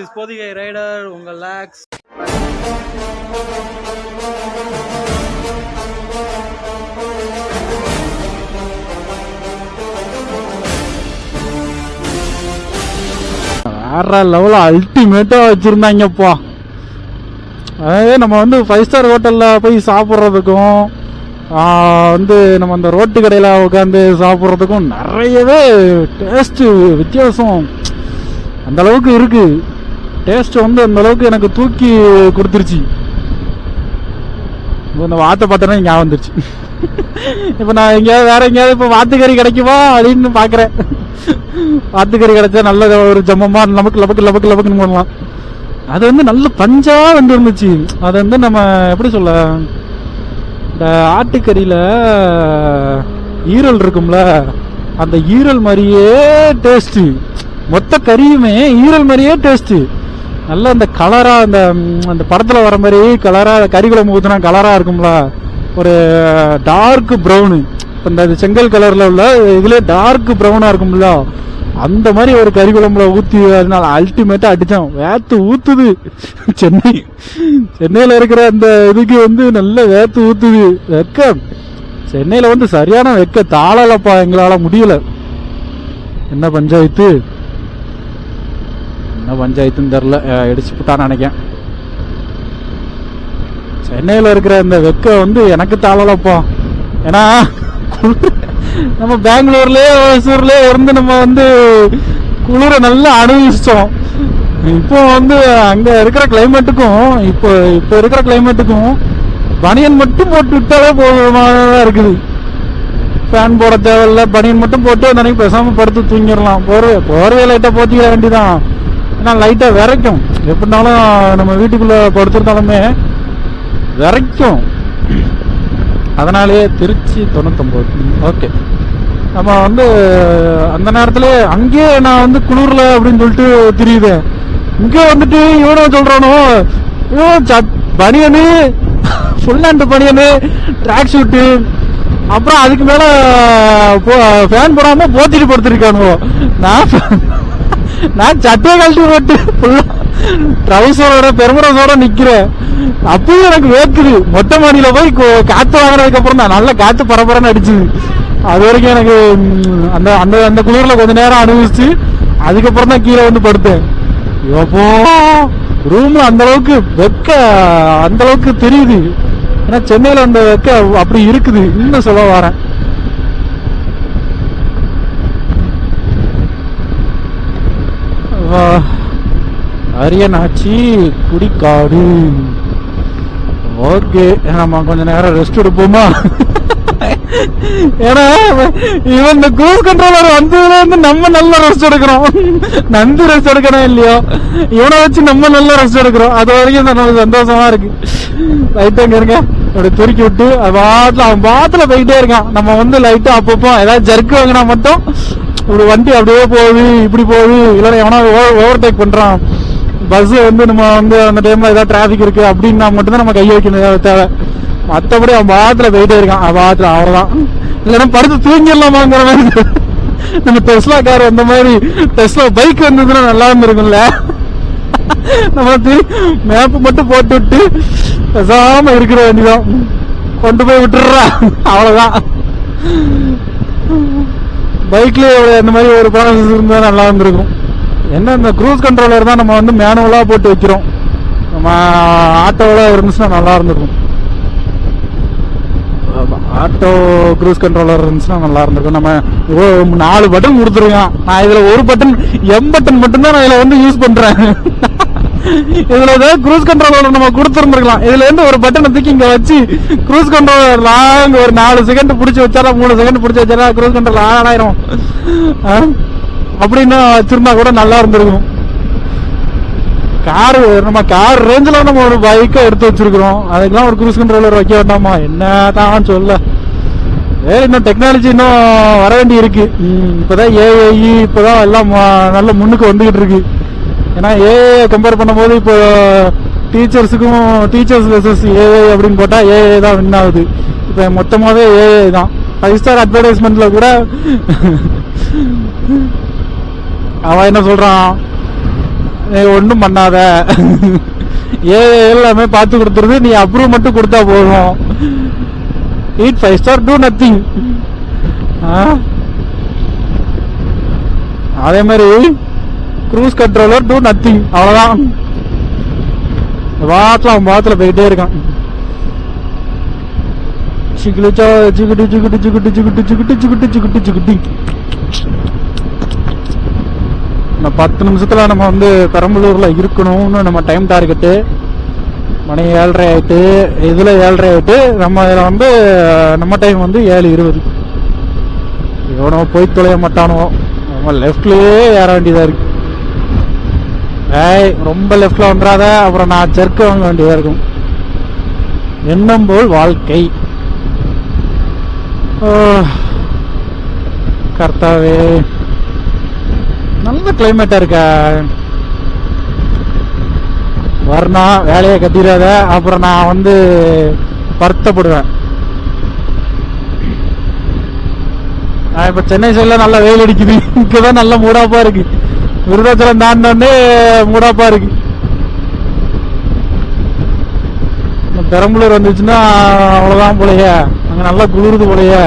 Is rider உங்கள் லேக்ஸ் வேற லெவலில் அல்டிமேட்டாக வச்சுருந்தாங்கப்பா. அதாவது நம்ம வந்து ஃபைவ் ஸ்டார் ஹோட்டலில் போய் சாப்பிட்றதுக்கும் வந்து நம்ம அந்த ரோட்டு கடையில் உட்காந்து சாப்பிட்றதுக்கும் நிறையவே டேஸ்ட்டு வித்தியாசம். அந்த அளவுக்கு டேஸ்ட் வந்து அந்த அளவுக்கு எனக்கு தூக்கி கொடுத்துருச்சு. இப்போ இந்த வாத்தை பார்த்தோன்னா ஞாபகம் வந்துருச்சு. இப்போ நான் எங்கேயாவது வேற எங்கேயாவது இப்போ வாத்துக்கறி கிடைக்குமா அப்படின்னு பார்க்குறேன் வாத்துக்கறி கிடைச்சா நல்ல ஒரு ஜம்மமா நமக்கு லபக்கு லபக்கு லபக்குன்னு பண்ணலாம் அது வந்து நல்ல பஞ்சா வந்து இருந்துச்சு. அது வந்து நம்ம எப்படி சொல்ல இந்த ஆட்டுக்கறியில ஈரல் இருக்கும்ல அந்த ஈரல் மாதிரியே டேஸ்ட் மொத்த கறியுமே ஈரல் மாதிரியே டேஸ்ட்டு நல்ல அந்த கலராக அந்த அந்த படத்தில் வர மாதிரி கலராக கறி குழம்பு கலராக இருக்கும்ல. ஒரு டார்க் ப்ரௌனு இந்த செங்கல் கலரில் உள்ள இதுல டார்க் ப்ரௌனாக இருக்கும்ல. அந்த மாதிரி ஒரு கறி குழம்புல ஊற்றி அதனால அல்டிமேட்டாக அடித்தான் வேத்து ஊற்றுது சென்னை சென்னையில் இருக்கிற அந்த இதுக்கு வந்து நல்ல வேத்து ஊற்றுது வெக்க சென்னையில் வந்து சரியான வெக்க தாளலப்பா எங்களால் முடியல. என்ன பஞ்சாயத்து? என்ன பஞ்சாயத்துன்னு தெரில இடிச்சு விட்டான்னு நினைக்கேன் சென்னையில் இருக்கிற இந்த வெக்க வந்து எனக்கு தாளலப்பா. ஏன்னா நம்ம பெங்களூர்லேயே ஒசூர்லேயே இருந்து நம்ம வந்து குளிரை நல்லா அனுபவிச்சிட்டோம். இப்போ வந்து அங்கே இருக்கிற கிளைமேட்டுக்கும் இப்போ இப்போ இருக்கிற கிளைமேட்டுக்கும் பனியன் மட்டும் போட்டு விட்டாலே போதுமானதாக இருக்குது. ஃபேன் போட தேவையில்ல. பனியன் மட்டும் போட்டு அந்த அன்னைக்கு பேசாம படுத்து தூங்கிடலாம். போர்வை போர்வை லைட்டை போத்திக்க வேண்டியதான் ஏன்னா லைட்டாக விரைக்கும். எப்படினாலும் நம்ம வீட்டுக்குள்ளே படுத்துருந்தாலுமே விரைக்கும். அதனாலேயே திருச்சி தொண்ணூத்தொம்பது ஓகே நம்ம வந்து அந்த நேரத்தில் அங்கேயே நான் வந்து குளிர்ல அப்படின்னு சொல்லிட்டு தெரியுது. இங்கே வந்துட்டு இவனும் சொல்கிறானோ இவன் சட் பனியனு ஃபுல் ஹேண்ட் பனியனு ட்ராக் ஷூட்டு அப்புறம் அதுக்கு மேலே ஃபேன் போடாமல் போத்திட்டு படுத்திருக்கானுவோ நான் நான் சட்டையை கழட்டி போட்டு ஃபுல்லாக ட்ரௌசரோட பெருமரசோட நிற்கிறேன் அப்பயும் எனக்கு வேக்குது மொட்டை மாடியில் போய் காற்று காத்து வாங்குறதுக்கு அப்புறம் தான். நல்லா காற்று பரபரன்னு அடிச்சுது. அது வரைக்கும் எனக்கு அந்த அந்த அந்த குளிரில் கொஞ்ச நேரம் அனுபவிச்சு அதுக்கப்புறம் தான் கீழே வந்து படுத்தேன். எப்போ? ரூம்ல அந்த அளவுக்கு வெக்க அந்த அளவுக்கு தெரியுது. ஏன்னா சென்னையில் அந்த வெக்க அப்படி இருக்குது. இன்னும் சொல்ல வரேன். வா. அரியனாச்சி குடிக்காடு. ஓகே நம்ம கொஞ்ச நேரம் ரெஸ்ட் எடுப்போமா? ஏன்னா இவன் இந்த குரூஸ் கண்ட்ரோலர் வந்ததுல இருந்து நம்ம நல்ல ரெஸ்ட் எடுக்கிறோம் நந்து ரெஸ்ட் எடுக்கிறோம் இல்லையோ? இவனை வச்சு நம்ம நல்ல ரெஸ்ட் எடுக்கிறோம். அது வரைக்கும் தான் நமக்கு சந்தோஷமா இருக்கு. லைட்டா இங்க இருங்க. அப்படி துருக்கி விட்டு அது பாட்டுல அவன் பாட்டுல போயிட்டே இருக்கான். நம்ம வந்து லைட்டா அப்பப்போ ஏதாவது ஜர்க்கு வாங்கினா மட்டும் ஒரு வண்டி அப்படியே போகுது இப்படி போகுது. இல்லைன்னா எவனா ஓவர் டேக் பண்ணுறான் பஸ்ஸு வந்து நம்ம வந்து அந்த டைமில் ஏதாவது டிராஃபிக் இருக்குது அப்படின்னா மட்டும்தான் நம்ம கை வைக்கணும் தேவை. மற்றபடி அவன் பாத்திரத்தில் போயிட்டே இருக்கான். அவன் பாத்துல அவ்வளவுதான். இல்லைன்னா படுத்து தூங்கிடலாமாங்கிற மாதிரி. நம்ம டெஸ்லா கார் அந்த மாதிரி டெஸ்லா பைக் வந்ததுன்னா நல்லா இருந்திருக்கும்ல நம்ம மேப்பு மட்டும் போட்டு விட்டு பேசாம இருக்கிற வேண்டியதான் கொண்டு போய் விட்டுறா அவ்வளவுதான். பைக்லேயே ஒரு இந்த மாதிரி ஒரு ப்ராசஸ் இருந்தால் நல்லா இருந்திருக்கும். என்ன இந்த க்ரூஸ் கண்ட்ரோலர் தான் நம்ம வந்து மேனுவலாக போட்டு வைக்கிறோம். நம்ம ஆட்டோவில் இருந்துச்சுன்னா நல்லா இருந்திருக்கும். ஆட்டோ க்ரூஸ் கண்ட்ரோலர் இருந்துச்சுன்னா நல்லா இருந்திருக்கும். நம்ம ஓ- நாலு பட்டன் கொடுத்துருக்கான் நான் இதில் ஒரு பட்டன் எம் பட்டன் மட்டும்தான் நான் இதில் வந்து யூஸ் பண்ணுறேன் இதுல ஏதாவது க்ரூஸ் கண்ட்ரோலர் நம்ம கொடுத்துருந்துருக்கலாம். இதுல இருந்து ஒரு பட்டனை தூக்கி இங்க வச்சு க்ரூஸ் கண்ட்ரோலர் லாங் ஒரு நாலு செகண்ட் பிடிச்சி வச்சாரா மூணு செகண்ட் பிடிச்சி வச்சாரா க்ரூஸ் கண்ட்ரோல் ஆன் ஆயிரும் அப்படின்னா வச்சிருந்தா கூட நல்லா இருந்திருக்கும். கார் நம்ம கார் ரேஞ்சில நம்ம ஒரு பைக்கை எடுத்து வச்சிருக்கிறோம். அதுக்கெல்லாம் ஒரு க்ரூஸ் கண்ட்ரோலர் வைக்க வேண்டாமா? என்ன தான் சொல்ல. வேற இன்னும் டெக்னாலஜி இன்னும் வர வேண்டி இருக்கு இப்போதான் இப்பதான் ஏஐ இப்போதான் எல்லாம் நல்ல முன்னுக்கு வந்துகிட்டு இருக்கு. ஏன்னா ஏஐ கம்பேர் பண்ணும்போது இப்போ டீச்சர்ஸுக்கும் டீச்சர்ஸ் வெர்சஸ் ஏஐ அப்படின்னு போட்டால் ஏஐ தான் வின் ஆகுது. இப்போ மொத்தமாகவே ஏஐ தான். ஃபைவ் ஸ்டார் அட்வர்டைஸ்மெண்ட்டில் கூட அவன் என்ன சொல்கிறான் ஒன்றும் பண்ணாத. ஏ எல்லாமே பார்த்து கொடுத்துருது. நீ அப்ரூவ் மட்டும் கொடுத்தா போதும். Eat five star do nothing அதே மாதிரி க்ரூஸ் கண்ட்ரோலர் டூ நத்திங் அவ்வளோதான் வாட்டில் அவன் பாத்தில் போயிட்டே இருக்கான். சிக்கிலிச்சா சிக்கிட்டு சிக்கிட்டு சிக்கிட்டு சிக்கிட்டு சிக்கிட்டு சிக்கிட்டு சிக்கிட்டு சிக்கிட்டு. இன்னும் பத்து நிமிஷத்தில் நம்ம வந்து பெரம்பலூரில் இருக்கணும்னு நம்ம டைம் டார்கெட்டு மணி ஏழரை ஆயிட்டு இதில் ஏழரை ஆயிட்டு நம்ம இதில் வந்து நம்ம டைம் வந்து ஏழு இருபது. எவனோ போய் தொலைய மாட்டானோ. நம்ம லெஃப்ட்லேயே ஏற வேண்டியதாக இருக்குது ஏய் ரொம்ப லெஃப்டில் வந்துடாத அப்புறம் நான் செர்க்க வாங்க வேண்டியதாக இருக்கும். எண்ணம் போல் வாழ்க்கை. ஓ, கர்த்தாவே. நல்ல கிளைமேட்டா இருக்கா. வரணும் வேலையை கட்டிடாத. அப்புறம் நான் வந்து வருத்தப்படுவேன். நான் இப்போ சென்னை சைடில் நல்லா வெயில் அடிக்குது. இங்கதான் நல்ல மூடாப்பாக இருக்கு. விருதாச்சலம் தாண்டே மூடாப்பா இருக்கு. பெரம்பலூர் வந்துச்சுன்னா அவ்வளோதான் போலையே. அங்கே நல்லா குளிருது போலையே.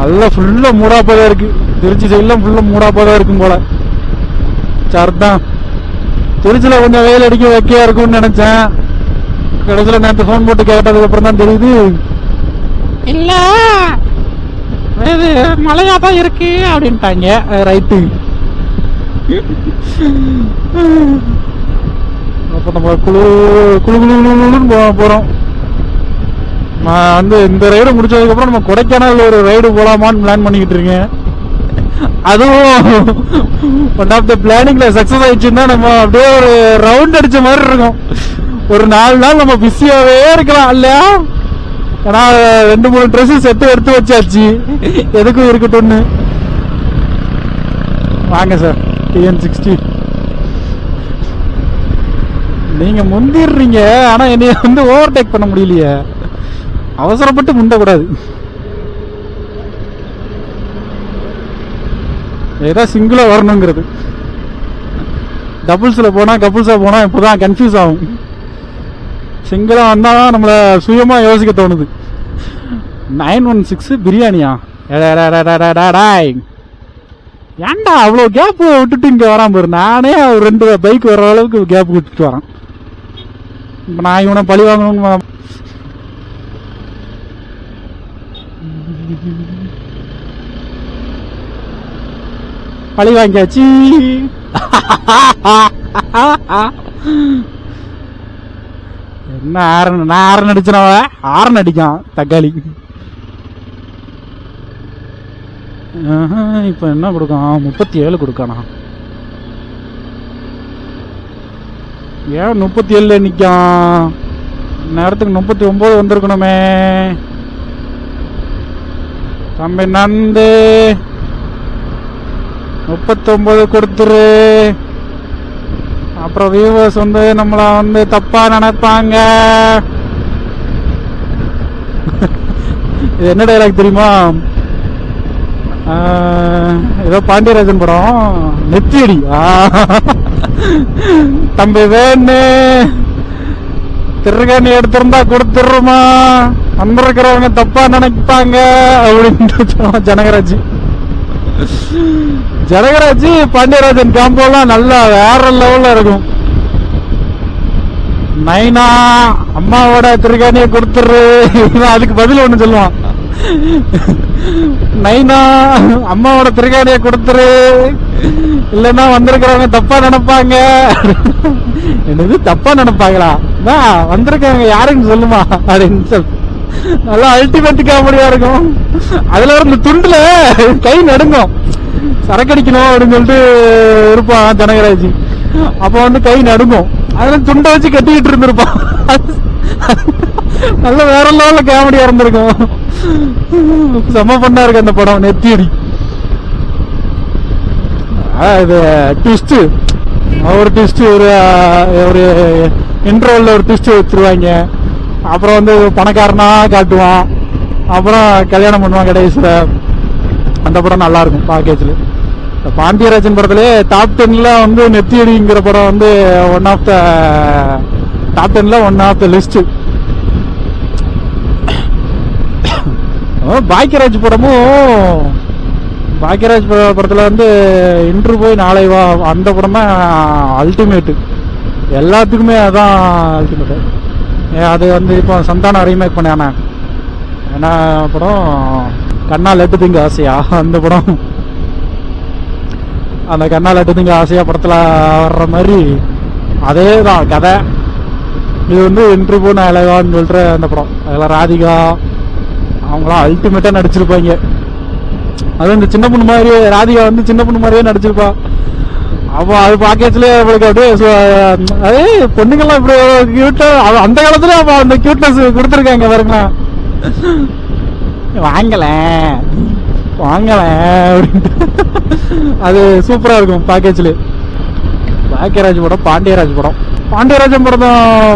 நல்லா ஃபுல்லாக மூடாப்பா தான் இருக்கு. திருச்சி சைடெலாம் ஃபுல்லாக மூடாப்பா தான் இருக்கும் போல. சர்தான். திருச்சியில் கொஞ்சம் வெயில் அடிக்க வைக்கையாக இருக்கும்னு நினச்சேன். கடைசியில் நேற்று ஃபோன் போட்டு கேட்டதுக்கு அப்புறம் தான் தெரியுது. இல்லை. மழையாக தான் இருக்கு அப்படின்ட்டாங்க. ரைட்டு அப்போ நம்ம குழு குழு குழு குழுன்னு போக போகிறோம் நான் வந்து இந்த ரைடு முடிச்சதுக்கப்புறம் நம்ம கொடைக்கானல் ஒரு ரைடு போகலாமான்னு பிளான் பண்ணிக்கிட்டு இருக்கேன். அதுவும் ஒன் ஆஃப் த பிளானிங்ல சக்சஸ் ஆயிடுச்சுன்னா நம்ம அப்படியே ஒரு ரவுண்ட் அடிச்ச மாதிரி இருக்கும். ஒரு நாலு நாள் நம்ம பிஸியாகவே இருக்கலாம் இல்லையா? ஏன்னா ரெண்டு மூணு ட்ரெஸ்ஸு செட்டு எடுத்து வச்சாச்சு. எதுக்கும் இருக்கட்டும்னு. வாங்க சார் டிஎன் சிக்ஸ்டி நீங்க முந்திடுறீங்க ஆனா என்னைய வந்து ஓவர்டேக் பண்ண முடியலையே அவசரப்பட்டு முந்தக்கூடாது ஏதோ சிங்கிளா வரணுங்கிறது டபுள்ஸ்ல போனா போனால் போனா இப்போதான் கன்ஃபியூஸ் ஆகும் சிங்கிளா வந்தா நம்மள சுயமா யோசிக்க தோணுது நைன் ஒன் சிக்ஸ் பிரியாணியா எடா, எடா, எடா, எடா, எடா, டேய். ஏன்டா அவ்வளோ கேப் விட்டுட்டு இங்க வரான் பாரு நானே அவர் ரெண்டு பைக் வர அளவுக்கு கேப் விட்டுட்டு வரேன். இப்போ நான் இவனை பழி வாங்கணும்னு பழி வாங்கியாச்சு. என்ன ஆரன் நான் ஆரன் அடிச்சனவ ஆரன் அடிக்கான் தக்காளி. இப்போ என்ன கொடுக்கான்? முப்பத்தி ஏழு கொடுக்கானா? ஏன் முப்பத்தி ஏழில் நிற்கான் நேரத்துக்கு முப்பத்தி ஒம்பது வந்திருக்கணுமே. தம்பி நந்து முப்பத்தொம்பது கொடுத்துரு. அப்புறம் வியூவர்ஸ் வந்து நம்மளை வந்து தப்பா நினைப்பாங்க. இது என்ன டைலாக் தெரியுமா? ஏதோ பாண்டியராஜன் படம். நெத்தியடி. தம்பி வேணு. திருகணி எடுத்திருந்தா கொடுத்துருமா வந்திருக்கிறவங்க தப்பா நினைப்பாங்க அப்படின்ட்டு சொல்லுவான் ஜனகராஜ். ஜனகராஜ் பாண்டியராஜன் காம்போலாம் நல்லா வேற லெவல்ல இருக்கும். நைனா அம்மாவோட திருகாணியை கொடுத்துரு அதுக்கு பதில் ஒன்று சொல்லுவான். நைனா அம்மாவோட திருகாணிய கொடுத்துரு. இல்லைன்னா வந்திருக்கிறவங்க தப்பா நினைப்பாங்க. என்னது தப்பா நினைப்பாங்களா? அதான் வந்திருக்கவங்க யாருன்னு சொல்லுமா அப்படின்னு சொல்லி. நல்லா அல்டிமேட் காமெடியா இருக்கும். அதுல ஒரு துண்டுல கை நடுங்கும். சரக்கடிக்கணும் அப்படின்னு சொல்லிட்டு இருப்பான் ஜனகராஜ். அப்ப வந்து கை நடுங்கும். அதுல துண்டை வச்சு கட்டிக்கிட்டு இருந்திருப்பான். நல்ல வேற லெவலில் காமெடியாக இருந்திருக்கும் செம்ம பண்ணா இருக்கு அந்த படம். நெத்தியடி. இது ட்விஸ்ட் ஒரு ட்விஸ்ட் ஒரு ஒரு இன்டர்வல்ல ஒரு ட்விஸ்ட் வச்சிருவாங்க. அப்புறம் வந்து பணக்காரனா காட்டுவான். அப்புறம் கல்யாணம் பண்ணுவான் கடைசியில். அந்த படம் நல்லா இருக்கும் பேக்கேஜில் பாண்டியராஜன் படத்திலே டாப் டென்ல வந்து நெத்தியடிங்கிற படம் வந்து one of the top டென்ல one of the list Bhagyaraj படமும் பாக்கியராஜ் பட- படத்துல வந்து இன்று போய் நாளை வா அந்த படம் தான் அல்டிமேட்டு எல்லாத்துக்குமே அதான் அல்டிமேட்டு அது வந்து இப்போ சந்தானம் ரீமேக் பண்ணானே என்ன படம் கண்ணா லட்டு திங்க ஆசையா? அந்த படம். அந்த கண்ணா லட்டு திங்க ஆசையா படத்துல வர்ற மாதிரி. அதே தான் கதை. இது வந்து இன்ட்ரி போன அழகான்னு சொல்கிற அந்த படம். அதெல்லாம் ராதிகா அவங்களாம் அல்டிமேட்டாக நடிச்சிருப்பாங்க. அது இந்த சின்ன பொண்ணு மாதிரி ராதிகா வந்து சின்ன பொண்ணு மாதிரியே நடிச்சிருப்பா. அப்போ அது பாக்கேஜ்ல அவளுக்கு அப்படியே அதே பொண்ணுங்கெல்லாம் இப்படி கியூட்டா அந்த காலத்துல அப்போ அந்த கியூட்னஸ் கொடுத்துருக்காங்க பாருங்களா வாங்கல வாங்கல அப்படின்ட்டு. அது சூப்பராக இருக்கும் பேக்கேஜ்லேயே பாக்கியராஜ் படம் பாண்டியராஜ் படம். பாண்டியராஜன் படம்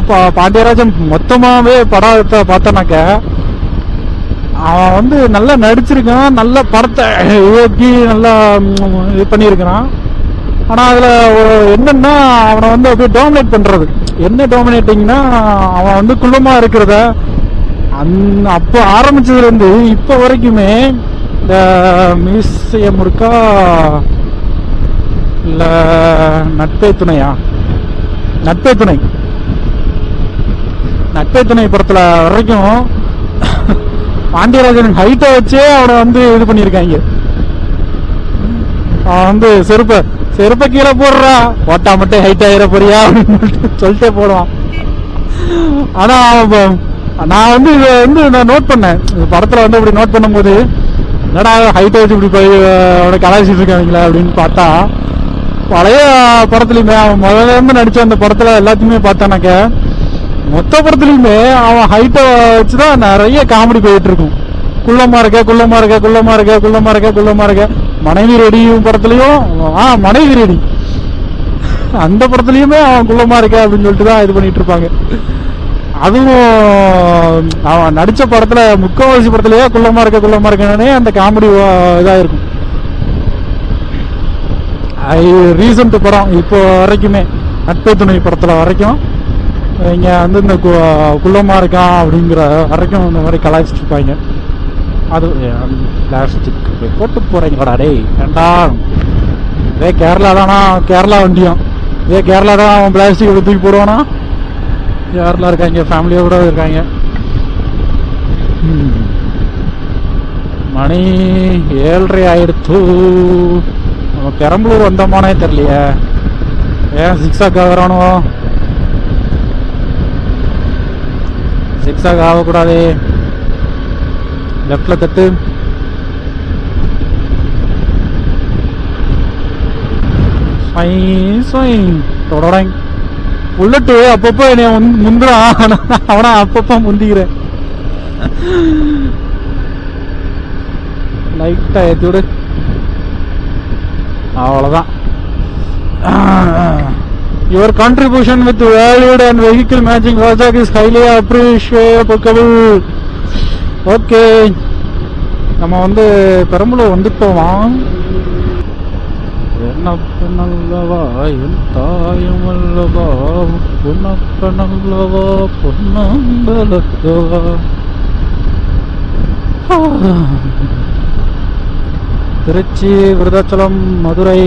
பா- பாண்டியராஜன் மொத்தமாகவே படத்தை பார்த்தோன்னாக்க அவன் வந்து நல்லா நடிச்சிருக்கான் நல்ல படத்தை இயக்கி நல்லா இது பண்ணியிருக்கிறான். ஆனால் அதில் ஒரு அவனை வந்து அப்படியே டாமினேட் பண்ணுறது என்ன டாமினேட்டிங்னா அவன் வந்து குள்ளமாக இருக்கிறத அந் அப்போ ஆரம்பிச்சதுலேருந்து இப்போ வரைக்குமே இந்த மியூசியம் இருக்கா இல்லை நட்பே துணையா? நட்பே துணை. நட்பே துணை படத்தில் வரைக்கும் பாண்டியராஜன் ஹைட்டை வச்சே அவனை வந்து இது பண்ணியிருக்காங்க. அவன் வந்து செருப்ப செருப்ப கீழே போடுறா. போட்டா மட்டும் ஹைட் ஆகிட போறியா? அப்படின்னு சொல்லிட்டே போடுவான். ஆனா நான் வந்து இதை வந்து நான் நோட் பண்ணேன். இந்த படத்துல வந்து இப்படி நோட் பண்ணும்போது என்னடா ஹைட்டை வச்சு இப்படி போய் அவனை கலாய்ச்சிட்டு இருக்காங்களா அப்படின்னு பார்த்தா பழைய படத்துலையுமே அவன் முதல்ல இருந்து நடிச்ச அந்த படத்துல எல்லாத்தையுமே பார்த்தானாக்க மொத்த படத்துலையுமே அவன் ஹைட்டை வச்சுதான் நிறைய காமெடி போயிட்டு இருக்கும். குள்ளமா இருக்க குள்ளமா இருக்க குள்ளமா இருக்க குள்ளமா இருக்க குள்ளமா இருக்க. மனைவி ரெடியும் படத்துலயும் ஆ மனைவி ரெடி அந்த படத்துலயுமே அவன் குள்ளமா இருக்க அப்படின்னு சொல்லிட்டு தான் இது பண்ணிட்டு இருப்பாங்க. அதுவும் அவன் நடிச்ச படத்துல முக்கவாசி படத்துலயே குள்ளமா இருக்க குள்ளமா இருக்கனே அந்த காமெடி இதா இருக்கும். ரீசன்ட் படம் இப்போ வரைக்குமே நட்பே துணை படத்துல வரைக்கும் இங்க வந்து இந்த கு- குள்ளமா இருக்கான் அப்படிங்கிற வரைக்கும் இந்த மாதிரி கலாய்ச்சிட்டு இருப்பாங்க அது பிளாஸ்டிக் போட்டு போறீங்கடா டேய்? வேண்டாம் இதே கேரளா தானா? கேரளா வண்டியும். இதே கேரளா தான் அவன் பிளாஸ்டிக் தூக்கி போடுவானா? யாரெல்லாம் இருக்காங்க ஃபேமிலியோட இருக்காங்க. மணி ஏழரை ஆயிடுத்து. நம்ம பெரம்பலூர் வந்தோமானே தெரியலையே. ஏன் சிக்ஸாக் ஆகிறானோ? சிக்ஸாக் ஆகக்கூடாது. லெஃப்டில் தட்டு. ஸ்வைங், புல்லட்டு அப்பப்போ என்னை முந்- முந்துறான். அவனா அப்பப்போ முந்திக்கிறேன். லைட்டா ஏற்றி விடு. அவ்வளோதான் your contribution with valued and vehicle matching project is highly appreciable okay நம்ம வந்து பெரம்பலூர் வந்துட்டோமா? என்னப்பனல்லவா என் தாயமல்லவா அல்லவா பொன்னப்பனல்லவா பொன்னம்பலத்தவா திருச்சி விருதாச்சலம் மதுரை.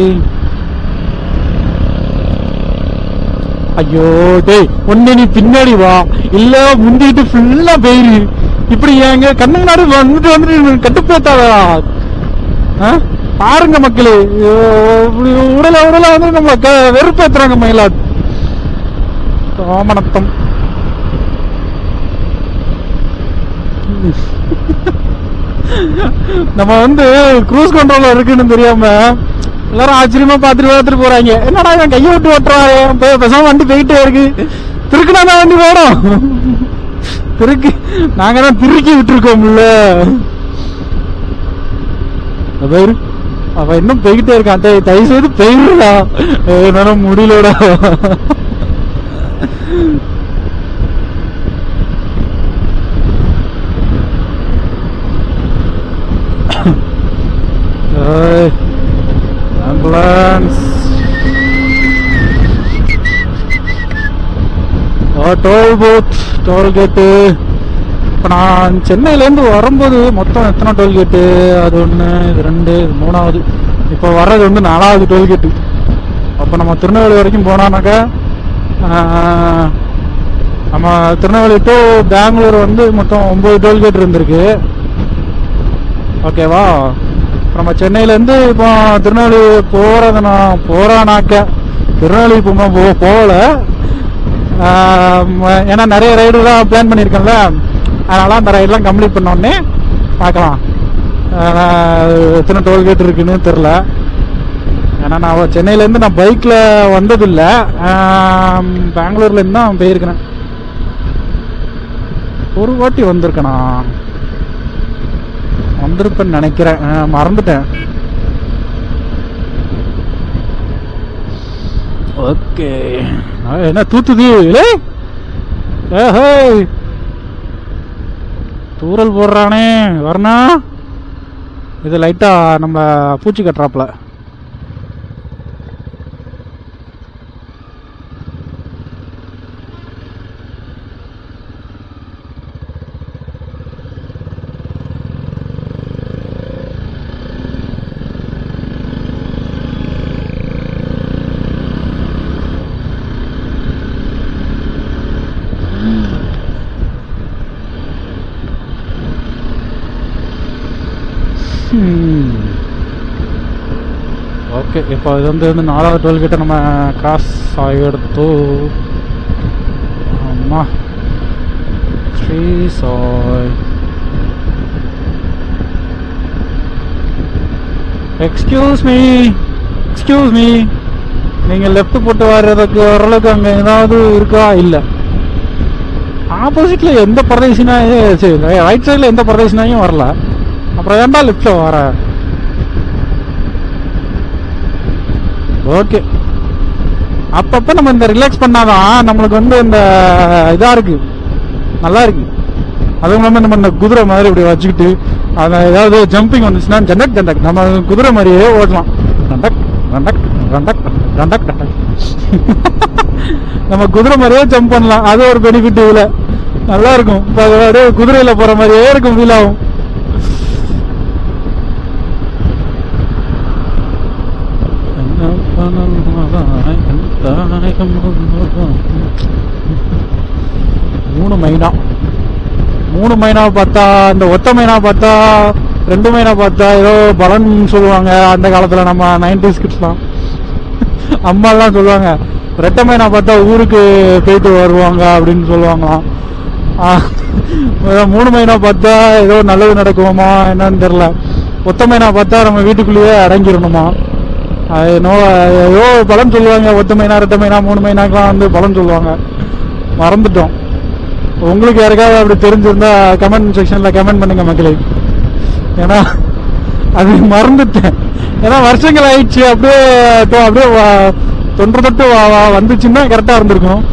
ஐயோ டேய் ஒண்ணு நீ பின்னாடி வா. இல்ல முந்திட்டு ஃபுல்லா பெயிரு இப்படி ஏங்க கண்ணு நாடு வந்துட்டு வந்துட்டு கட்டுப்பேத்தாதா பாருங்க மக்களே. உடல உடல வந்து நம்ம வெறுப்பேத்துறாங்க மயிலா கோமணத்தம் நம்ம வந்து க்ரூஸ் கண்ட்ரோல்ல இருக்குன்னு தெரியாம எல்லாரும் ஆச்சரியமா பாத்துட்டு பார்த்துட்டு போறாங்க. என்னடா இவன் கையை விட்டு ஓட்டுறாரு போய் பேசாம வண்டி போயிட்டே இருக்கு. திருக்குனா தான் வண்டி போடும்? திருக்கு நாங்க தான் திருக்கி விட்டுருக்கோம்ல. பேரு அவன் இன்னும் போய்கிட்டே இருக்கான். டேய், தயவு செய்து போயிருடா என்னால முடியலடா ஏய், நான் ஆம்புலன்ஸ் டோல் பூத் டோல்கேட்டு இப்போ நான் சென்னையிலேருந்து வரும்போது மொத்தம் எத்தனை டோல்கேட்டு அது ஒன்று இது ரெண்டு இது மூணாவது. இப்போ வர்றது வந்து நாலாவது டோல்கேட்டு அப்போ நம்ம திருநெல்வேலி வரைக்கும் போனானாக்கா நம்ம திருநெல்வேலி டு பெங்களூர் வந்து மொத்தம் ஒம்பது டோல்கேட் இருந்திருக்கு. ஓகேவா இப்போ நம்ம சென்னையிலேருந்து இப்போ திருநெல்வேலி போகிறது நான் போகிறானாக்க திருநெல்வேலி இப்போ நான் போகல. ஏன்னா நிறைய ரைடுலாம் பிளான் பண்ணியிருக்கேன்ல. அதனால் அந்த ரைடெலாம் கம்ப்ளீட் பண்ணோடனே பார்க்கலாம். எத்தனை டோல்கேட் இருக்குன்னு தெரில. ஏன்னா நான் சென்னையிலேருந்து நான் பைக்கில் வந்ததில்லை. பெங்களூர்லேருந்து தான் போயிருக்கிறேன். ஒரு வாட்டி வந்திருக்கேனா? வந்திருப்பேன்னு நினைக்கிறேன். மறந்துட்டேன். ஓகே என்ன தூத்துது? இல்லை தூரல் போடுறானே வரணா. இது லைட்டாக நம்ம பூச்சி கட்டுறாப்புல ஓகே இப்போ இது வந்து வந்து நாலாவது டோல்கிட்ட நம்ம கிராஸ் ஆகிடுத்து. அம்மா Shri Sai excuse me excuse me நீங்கள் லெஃப்ட் போட்டு வர்றதுக்கு ஓரளவுக்கு அங்கே ஏதாவது இருக்கா? இல்லை. ஆப்போசிட்டில் எந்த பிரதேசனா சரி ரைட் சைடில் எந்த பிரதேசனாயும் வரல. அப்புறம் ஏன்டா லெஃப்டில் வர? ஓகே. அப்பப்ப நம்ம இந்த ரிலாக்ஸ் பண்ணாதான் நம்மளுக்கு வந்து இந்த இதா இருக்கு. நல்லா இருக்கு. அதுவும் இல்லாமல் நம்ம இந்த குதிரை மாதிரி இப்படி வச்சுக்கிட்டு அதை ஏதாவது ஜம்பிங் வந்துச்சுன்னா ஜண்டக் ஜண்டக். நம்ம குதிரை மாதிரியே ஓட்டலாம். ரண்டக் ரண்டக் ரண்டக் ரண்டக் ரண்டக் நம்ம குதிரை மாதிரியே ஜம்ப் பண்ணலாம். அது ஒரு பெனிஃபிட் இதில் நல்லா இருக்கும். இப்போ குதிரையில் போகிற மாதிரியே இருக்கும் ஃபீல் ஆகும் என்ன பண்ணலாம் தாயகம் மூணு மைனா. மூணு மைனா பார்த்தா இந்த ஒத்த மைனா பார்த்தா ரெண்டு மைனா பார்த்தா ஏதோ பலன் சொல்லுவாங்க. அந்த காலத்துல நம்ம நைன்டிஸ் கிட்ஸ்லாம் அம்மாலாம் சொல்லுவாங்க ரெட்டை மைனா பார்த்தா ஊருக்கு போயிட்டு வருவாங்க அப்படின்னு சொல்லுவாங்களாம். ஆஹ், மூணு மைனா பார்த்தா ஏதோ நல்லது நடக்குமா என்னன்னு தெரியல. ஒத்த மைனா பார்த்தா நம்ம வீட்டுக்குள்ளேயே அடங்கிடணுமா? அது என்னவோ ஏதோ பலன் சொல்லுவாங்க. ஒத்த மைனா ரெட்டை மைனா மூணு மைனாக்கெலாம் வந்து பலன் சொல்லுவாங்க. மறந்துட்டோம். உங்களுக்கு யாருக்காவது அப்படி தெரிஞ்சிருந்தா கமெண்ட் செக்ஷனில் கமெண்ட் பண்ணுங்க மக்களே. ஏன்னா அது மறந்துட்டேன். ஏன்னா வருஷங்கள் ஆயிடுச்சு. அப்படியே இப்போ அப்படியே வ- தொன்று தொட்டு வந்துச்சுன்னா கரெக்டாக இருந்திருக்கும்.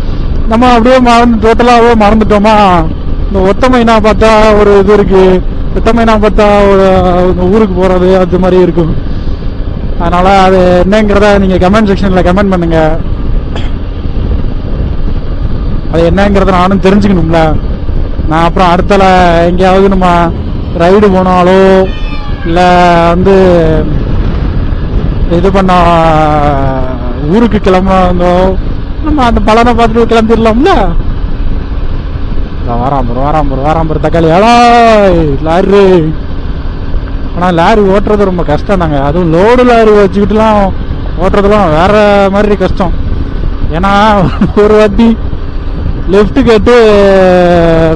நம்ம அப்படியே மறந்து டோட்டலாகவே மறந்துட்டோமா? இந்த ஒத்த மைனா பார்த்தா ஒரு இது இருக்குது ஒத்த மைனா பார்த்தா ஒரு ஊருக்கு போகிறது அது மாதிரி இருக்கும். அதனால் அது என்னங்கிறத நீங்கள் கமெண்ட் செக்ஷனில் கமெண்ட் பண்ணுங்க. அது என்னங்கிறத நானும் தெரிஞ்சுக்கணும்ல. நான் அப்புறம் அடுத்தல எங்கேயாவது நம்ம ரைடு போனாலோ இல்லை வந்து இது பண்ண ஊருக்கு கிளம்புனோ நம்ம அந்த பலனை பார்த்துட்டு கிளம்பிடலாம்ல. வாராம்பர் வாராம்பர் வாராம்பர் தக்காளி. ஏழா லாரி. ஆனால் லாரி ஓட்டுறது ரொம்ப கஷ்டம் தாங்க அதுவும் லோடு லாரி வச்சுக்கிட்டுலாம் ஓட்டுறதுலாம் வேற மாதிரி கஷ்டம். ஏன்னா ஒரு வாட்டி லெஃப்ட் கேட்டு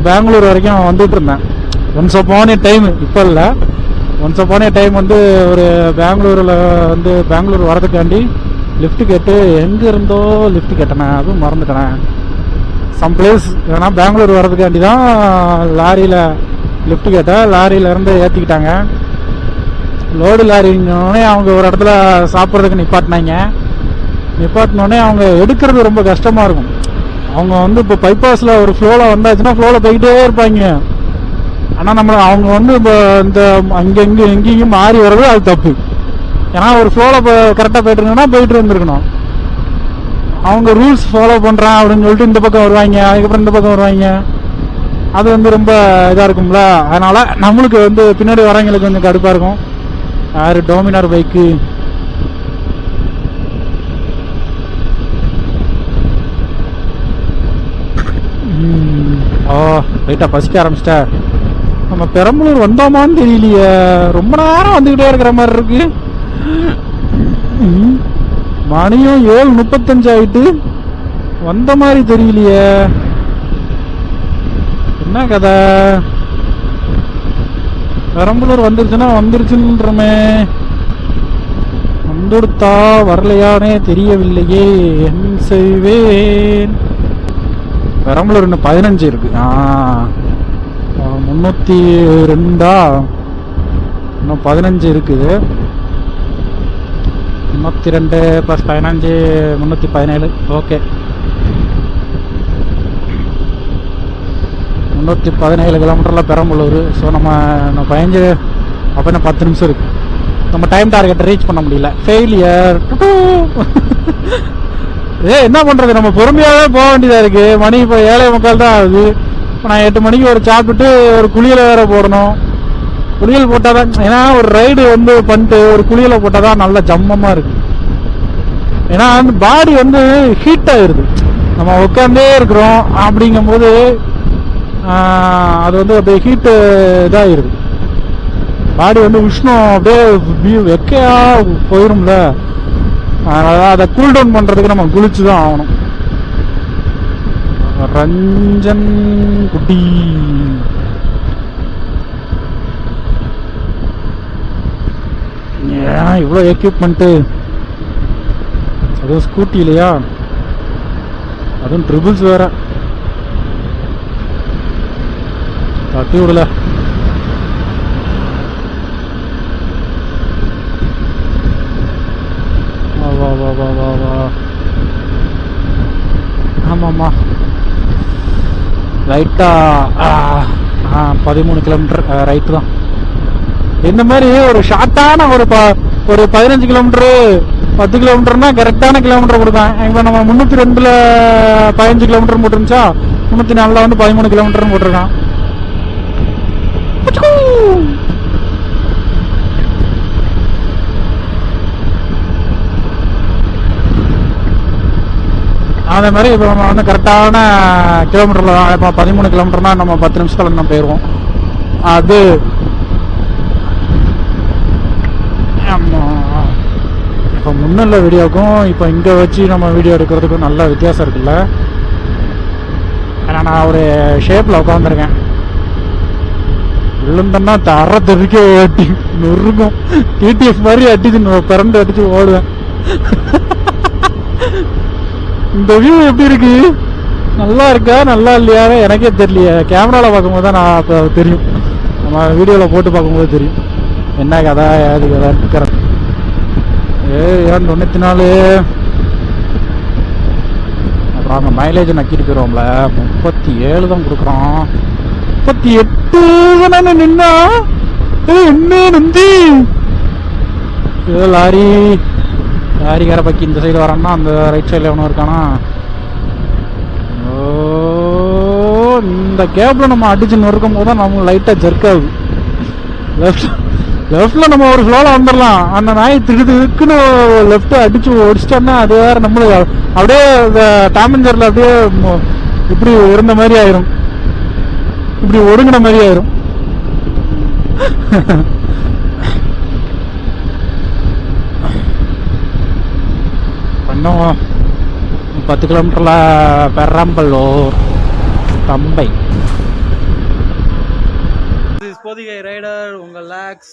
பெங்களூர் வரைக்கும் வந்துட்டு இருந்தேன். ஒன்ஸ் போன டைம் இப்போ இல்லை. ஒன்ஸ் போன டைம் வந்து ஒரு பெங்களூரில் வந்து பெங்களூர் வரதுக்காண்டி லிஃப்ட் கேட்டு எங்கே இருந்தோ லிஃப்ட் கேட்டேனே. அதுவும் மறந்துட்டேனே. சம் பிளேஸ் ஏன்னா பெங்களூர் வரதுக்காண்டி தான் லாரியில் லிஃப்ட் கேட்டேன். லாரியிலேருந்து ஏற்றிக்கிட்டாங்க லோடு லாரின்னொடனே அவங்க ஒரு இடத்துல சாப்பிட்றதுக்கு நிப்பாட்டினாங்க. நிப்பாட்டினோடனே அவங்க எடுக்கிறது ரொம்ப கஷ்டமாக இருக்கும். அவங்க வந்து இப்போ பைபாஸில் ஒரு ஃப்ளோவில் வந்தாச்சுன்னா ஃப்ளோவில் போய்கிட்டே இருப்பாங்க. ஆனால் நம்ம அவங்க வந்து இப்போ இந்த அங்கே இங்கே எங்கேயும் மாறி வர்றது அது தப்பு. ஏன்னா ஒரு ஃப்ளோவில் இப்போ கரெக்டாக போயிட்டு இருந்தோம்னா போயிட்டு இருந்திருக்கணும். அவங்க ரூல்ஸ் ஃபாலோ பண்ணுறான் அப்படின்னு சொல்லிட்டு இந்த பக்கம் வருவாங்க அதுக்கப்புறம் இந்த பக்கம் வருவாங்க. அது வந்து ரொம்ப இதாக இருக்கும்ல. அதனால் நம்மளுக்கு வந்து பின்னாடி வரவங்களுக்கு கொஞ்சம் கடுப்பாக இருக்கும். யாரு டோமினார் பைக்கு. ஓ ரைட்டா பசிக்க ஆரம்பிச்சிட்டா. நம்ம பெரம்பலூர் வந்தோமான்னு தெரியலையே. ரொம்ப நேரம் வந்துக்கிட்டே இருக்கிற மாதிரி இருக்கு. மணியும் ஏழு முப்பத்தஞ்சு ஆயிட்டு வந்த மாதிரி தெரியலையே. என்ன கதை? பெரம்பலூர் வந்துருச்சுன்னா வந்துருச்சுன்றமே. வந்துடுத்தா வரலையானே தெரியவில்லையே என் செய்வேன். பெரம்பலூர் இன்னும் பதினஞ்சு இருக்கு. ஆ ரெண்டா? இன்னும் பதினஞ்சு இருக்குது முன்னூற்றி ரெண்டு ப்ளஸ் பதினஞ்சு முந்நூற்றி பதினேழு. ஓகே. இரநூத்தி பதினேழு கிலோமீட்டரில் பெரம்பலூர். ஸோ நம்ம நம்ம அப்படின்னா பத்து நிமிஷம் இருக்குது நம்ம டைம் டார்கெட்டை ரீச் பண்ண முடியல. ஃபெயிலியர் ஏ என்ன பண்ணுறது நம்ம பொறுமையாகவே போக வேண்டியதாக இருக்குது மணி இப்போ ஏழை முக்கால் தான் ஆகுது. இப்போ நான் எட்டு மணிக்கு ஒரு சாப்பிட்டுட்டு ஒரு குளியல வேற போடணும். குளியல் போட்டால் தான் ஏன்னா ஒரு ரைடு வந்து பண்ணிட்டு ஒரு குளியல போட்டாதான் நல்ல ஜம்மமாக இருக்குது ஏன்னா அந்த பாடி வந்து ஹீட் ஆயிருது. நம்ம உட்காந்தே இருக்கிறோம் அப்படிங்கும்போது அது வந்து அப்படியே ஹீட்டு இதாயிருது பாடி வந்து உஷ்ணம் அப்படியே வெக்கையாக போயிடும்ல போயிரும்ல. அதனால அதை கூல் டவுன் பண்ணுறதுக்கு நம்ம குளிச்சு தான் ஆகணும். ரஞ்சன் குட்டி. ஏன் இவ்வளோ எக்யூப்மெண்ட்டு அதுவும் ஸ்கூட்டி இல்லையா? அதுவும் ட்ரிபிள்ஸ் வேறு. தட்டி விடல வா வா வா வா வா ஆமாம்மா ரைட்டா ஆ பதிமூணு கிலோமீட்டர் ரைட்டு தான் இந்த மாதிரி ஒரு ஷார்ட்டான ஒரு ப ஒரு பதினஞ்சு கிலோமீட்டரு பத்து கிலோமீட்டர்னா கரெக்டான கிலோமீட்டர் கொடுப்பேன் இப்போ நம்ம முந்நூற்றி ரெண்டில் பதினஞ்சு கிலோமீட்டர் போட்டுருந்துச்சா முந்நூற்றி நாலில் வந்து பதிமூணு கிலோமீட்டர்னு போட்டிருக்கான் அதே மாதிரி இப்போ நம்ம வந்து கரெக்டான கிலோமீட்டரில் இப்போ பதிமூணு கிலோமீட்டர்னா நம்ம பத்து நிமிஷத்தில் நம்ம போயிடுவோம் அது இப்போ முன்னுள்ள வீடியோக்கும் இப்போ இங்கே வச்சு நம்ம வீடியோ எடுக்கிறதுக்கும் நல்ல வித்தியாசம் இருக்குல்ல. ஏன்னா நான் ஒரு ஷேப்பில் உட்காந்துருக்கேன் விழுந்தன்னா தர தெறிக்க ஓட்டி நொறுக்கும் டிடிஎஃப் மாதிரி அடிச்சு நொ- பிறண்டு அடிச்சு ஓடுவேன். இந்த வியூ எப்படி இருக்கு? நல்லா இருக்கா? நல்லா இல்லையா எனக்கே தெரியலையே. கேமராவில் பார்க்கும்போது தான் நான் அப்போ தெரியும். நம்ம வீடியோவில் போட்டு பார்க்கும்போது தெரியும். என்ன கதை? ஏது கதை கரெக்ட் ஏ ஏன் தொண்ணூற்றி நாலு அப்புறம் அந்த மைலேஜ் நக்கிட்டு போயிடுவோம்ல முப்பத்தி ஏழு தான் கொடுக்குறோம். முப்பத்தி எட்டு தானே நின்னா என்ன நந்தி ஏதோ லாரி. லாரிக்கார பக்கி இந்த சைடு வரான்னா அந்த ரைட் சைடில் எவனும் இருக்கானா? ஓ இந்த கேப்பில் நம்ம அடிச்சு நொறுக்கும் போது தான் நம்ம லைட்டாக ஜர்க் ஆகுது லெஃப்ட் லெஃப்டில் நம்ம ஒரு ஃப்ளோவில் வந்துடலாம். அந்த நாய் திடு திடுக்குன்னு லெஃப்ட்டு அடிச்சு ஒடிச்சிட்டோம்னா அது வேற நம்மளுக்கு அப்படியே டாமஞ்சர்ல அப்படியே இப்படி இருந்த மாதிரி ஆயிரும். இப்படி ஒடுங்கின மாதிரி ஆயிரும். இன்னும் பத்து கிலோமீட்டர்ல பெரம்பலூர் தம்பை. இப்போதைய ரைடர் உங்கள் லேக்ஸ்